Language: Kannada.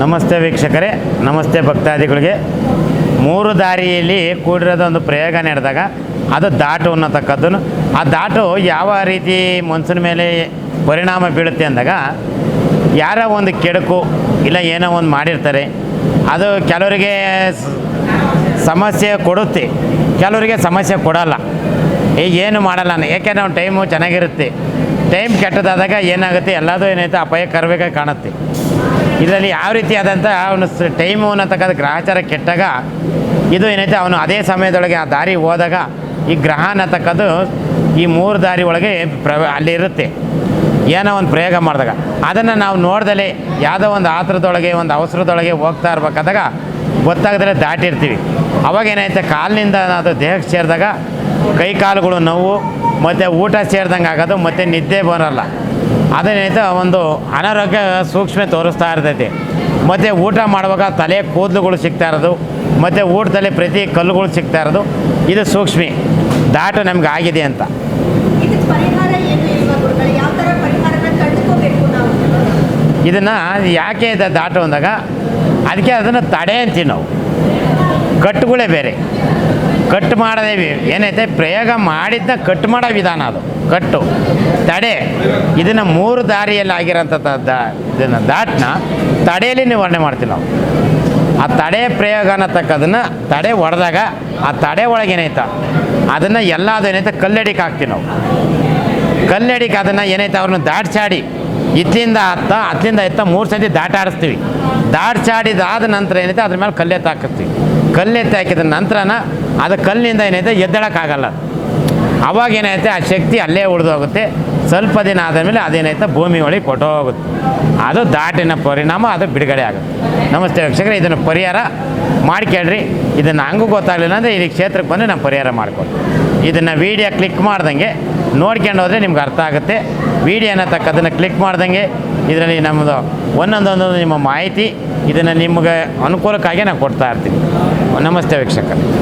ನಮಸ್ತೆ ವೀಕ್ಷಕರೇ, ನಮಸ್ತೆ ಭಕ್ತಾದಿಗಳಿಗೆ. ಮೂರು ದಾರಿಯಲ್ಲಿ ಕೂಡಿರೋದು ಒಂದು ಪ್ರಯೋಗ ನಡೆದಾಗ ಅದು ದಾಟು ಅನ್ನತಕ್ಕದ್ದು ಆ ದಾಟು ಯಾವ ರೀತಿ ಮನ್ಸಿನ ಮೇಲೆ ಪರಿಣಾಮ ಬೀಳುತ್ತೆ ಅಂದಾಗ, ಯಾರೋ ಒಂದು ಕೆಡುಕು ಇಲ್ಲ ಏನೋ ಒಂದು ಮಾಡಿರ್ತಾರೆ, ಅದು ಕೆಲವರಿಗೆ ಸಮಸ್ಯೆ ಕೊಡುತ್ತೆ. ಕೆಲವರಿಗೆ ಸಮಸ್ಯೆ ಕೊಡಲ್ಲ. ಏನು ಮಾಡಲ್ಲ ನಾನು ನಾವು ಟೈಮು ಚೆನ್ನಾಗಿರುತ್ತೆ. ಟೈಮ್ ಕೆಟ್ಟದಾದಾಗ ಏನಾಗುತ್ತೆ, ಎಲ್ಲದೂ ಏನೈತೆ ಕರಬೇಕಾಗಿ ಕಾಣುತ್ತೆ. ಇದರಲ್ಲಿ ಯಾವ ರೀತಿಯಾದಂಥ ಅವನು ಟೈಮು ಅನ್ನತಕ್ಕಂಥ ಗ್ರಹಚಾರ ಕೆಟ್ಟಾಗ, ಇದು ಏನೈತೆ, ಅವನು ಅದೇ ಸಮಯದೊಳಗೆ ಆ ದಾರಿ ಹೋದಾಗ ಈ ಗ್ರಹ ಅನ್ನತಕ್ಕದ್ದು ಈ ಮೂರು ದಾರಿ ಒಳಗೆ ಪ್ರ ಅಲ್ಲಿರುತ್ತೆ ಏನೋ ಒಂದು ಪ್ರಯೋಗ ಮಾಡಿದಾಗ. ಅದನ್ನು ನಾವು ನೋಡ್ದಲೇ ಯಾವುದೋ ಒಂದು ಆತರದೊಳಗೆ, ಒಂದು ಅವಸರದೊಳಗೆ ಹೋಗ್ತಾ ಇರ್ಬೇಕಾದಾಗ ಗೊತ್ತಾಗದಲ್ಲೇ ದಾಟಿರ್ತೀವಿ. ಅವಾಗ ಏನಾಯ್ತು ಕಾಲಿನಿಂದ ಅದು ದೇಹಕ್ಕೆ ಸೇರಿದಾಗ ಕೈ ಕಾಲುಗಳು ನೋವು, ಮತ್ತು ಊಟ ಸೇರಿದಂಗೆ ಆಗೋದು, ಮತ್ತು ನಿದ್ದೆ ಬರೋಲ್ಲ. ಅದೇನೈತೆ ಒಂದು ಅನಾರೋಗ್ಯ ಸೂಕ್ಷ್ಮ ತೋರಿಸ್ತಾ ಇರ್ತೈತಿ. ಮತ್ತು ಊಟ ಮಾಡುವಾಗ ತಲೆ ಕೂದಲುಗಳು ಸಿಗ್ತಾ ಇರೋದು ಮತ್ತು ಊಟದಲ್ಲಿ ಪ್ರತಿ ಕಲ್ಲುಗಳು ಸಿಗ್ತಾ ಇರೋದು ಇದು ಸೂಕ್ಷ್ಮಿ. ದಾಟ ನಮ್ಗೆ ಆಗಿದೆ ಅಂತ. ಇದನ್ನು ಯಾಕೆ ಇದೆ ದಾಟು ಅಂದಾಗ ಅದಕ್ಕೆ ಅದನ್ನು ತಡೆ ಅಂತೀವಿ ನಾವು. ಕಟ್ಟುಗಳೇ ಬೇರೆ. ಕಟ್ ಮಾಡದೇ ಏನೈತೆ ಪ್ರಯೋಗ ಮಾಡಿದ್ದ ಕಟ್ ಮಾಡೋ ವಿಧಾನ ಅದು. ಕಟ್ಟು. ತಡೆ. ಇದನ್ನು ಮೂರು ದಾರಿಯಲ್ಲಿ ಆಗಿರೋಂಥ ಇದನ್ನು ದಾಟನ್ನ ತಡೆಯಲ್ಲಿ ನಿವಾರಣೆ ಮಾಡ್ತೀವಿ ನಾವು. ಆ ತಡೆ ಪ್ರಯೋಗ ಅನ್ನತಕ್ಕದನ್ನು ತಡೆ ಹೊಡೆದಾಗ ಆ ತಡೆ ಒಳಗೆ ಏನೈತೆ? ಅದನ್ನು ಎಲ್ಲ ಅದು ಏನೈತೆ? ಕಲ್ಲಡಿಗೆ ಹಾಕ್ತೀವಿ ನಾವು. ಕಲ್ಲಡಿಕೆ ಅದನ್ನು ಏನೈತೆ? ಅವ್ರನ್ನ ದಾಟ್ಸಾಡಿ. ಇತ್ತಿಂದ ಹತ್ತ ಹತ್ತಿಂದ ಎತ್ತ ಮೂರು ಸತಿ ದಾಟಾಡಿಸ್ತೀವಿ. ದಾಟ್ಸಾಡಿದಾದ ನಂತರ ಏನೈತೆ? ಅದ್ರ ಮೇಲೆ ಕಲ್ಲೆತ್ತು ಹಾಕಿಸ್ತೀವಿ ಕಲ್ಲೆತ್ತು ಹಾಕಿದ ನಂತರನ ಅದು ಕಲ್ಲಿನಿಂದ ಏನೈತೆ? ಎದ್ದೇಳಕ್ಕಾಗಲ್ಲ. ಅವಾಗ ಏನೈತೆ ಆ ಶಕ್ತಿ ಅಲ್ಲೇ ಉಳಿದೋಗುತ್ತೆ. ಸ್ವಲ್ಪ ದಿನ ಆದಮೇಲೆ ಅದೇನಾಯ್ತು, ಭೂಮಿ ಒಳಗೆ ಕೊಟ್ಟೋಗುತ್ತೆ. ಅದು ದಾಟಿನ ಪರಿಣಾಮ, ಅದು ಬಿಡುಗಡೆ ಆಗುತ್ತೆ. ನಮಸ್ತೆ ವೀಕ್ಷಕರೇ, ಇದನ್ನು ಪರಿಹಾರ ಮಾಡ್ಕೇಳ್ರಿ ಇದನ್ನು ಹಂಗೂ ಗೊತ್ತಾಗಲಿಲ್ಲ ಅಂದರೆ ಇಲ್ಲಿ ಕ್ಷೇತ್ರಕ್ಕೆ ಬಂದು ನಾನು ಪರಿಹಾರ ಮಾಡಿಕೊಡ್ತೀನಿ ಇದನ್ನು ವೀಡಿಯೋ ಕ್ಲಿಕ್ ಮಾಡ್ದಂಗೆ ನೋಡ್ಕೊಂಡು ಹೋದರೆ ನಿಮ್ಗೆ ಅರ್ಥ ಆಗುತ್ತೆ. ವೀಡಿಯೋ ಅನ್ನತಕ್ಕದನ್ನು ಕ್ಲಿಕ್ ಮಾಡ್ದಂಗೆ ಇದರಲ್ಲಿ ನಮ್ಮದು ಒಂದೊಂದೊಂದೊಂದು ನಿಮ್ಮ ಮಾಹಿತಿ ಇದನ್ನು ನಿಮಗೆ ಅನುಕೂಲಕ್ಕಾಗಿ ನಾನು ಕೊಡ್ತಾ ಇರ್ತೀನಿ ನಮಸ್ತೆ ವೀಕ್ಷಕರೇ.